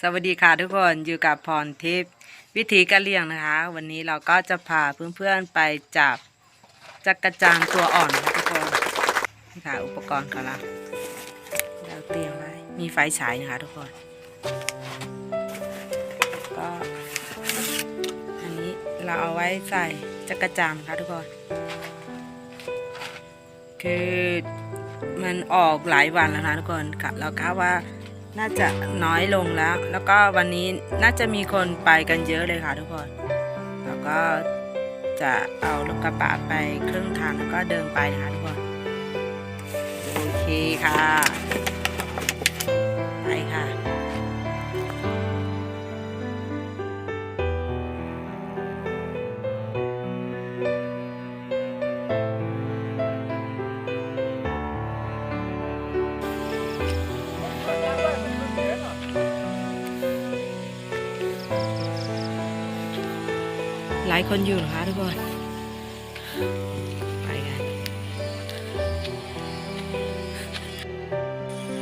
สวัสดีค่ะทุกคนอยู่กับพรทิพย์วิธีการเลี้ยงนะคะ วันนี้เราก็จะพาเพื่อนๆไปจับจักระจานตัวอ่อนนะคะทุกคนนี่ค่ะอุปกรณ์ของเราเราเตรียมไว้มีไฟฉายนะคะทุกคนก็อันนี้เราเอาไว้ใส่จักระจานนะคะทุกคนคือมันออกหลายวันแล้วนะทุกคนค่ะเราคาดว่า น่าจะน้อยลงแล้ว แล้วก็วันนี้น่าจะมีคนไปกันเยอะเลยค่ะทุกคนแล้วก็จะเอารถกระบะไปครึ่งทางแล้วก็เดินไปนะคะทุกคน โอเคค่ะ หลายคนอยู่นะคะทุกคนไปกัน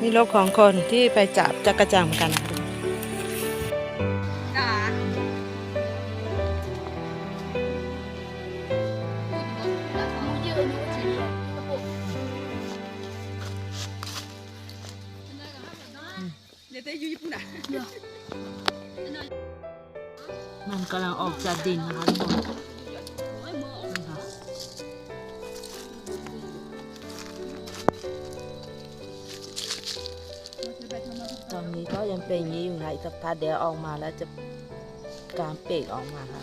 นี่รถของคนที่ไปจับจักรจันทร์เหมือนกันนะคะทุกคน มันกำลังออกจากดินนะคะทุกคนตอนนี้ก็ยังเป็นอย่างนี้อยู่นะอีกสักพักเดี๋ยวออกมาแล้วจะกางเปกออกมาค่ะ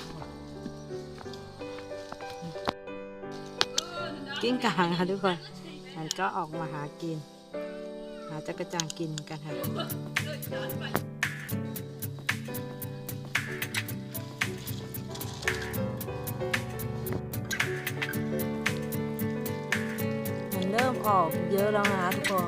กิ้งก่างค่ะทุกคนมันก็ออกมาหากิน หาจักรจันทร์กินค่ะ กอบเยอะแล้วนะทุกคน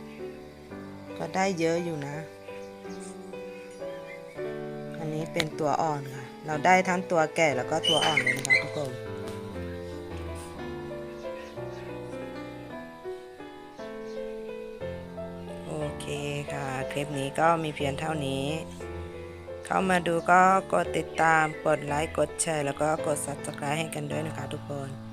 ก็ได้เยอะอยู่นะ อันนี้เป็นตัวอ่อนค่ะ เราได้ทั้งตัวแก่แล้วก็ตัวอ่อนเลยนะคะทุกคนโอเคค่ะ คลิปนี้ก็มีเพียงเท่านี้ เข้ามาดูก็กดติดตาม กดไลค์ กดแชร์ แล้วก็กด subscribe ให้กันด้วยนะคะทุกคน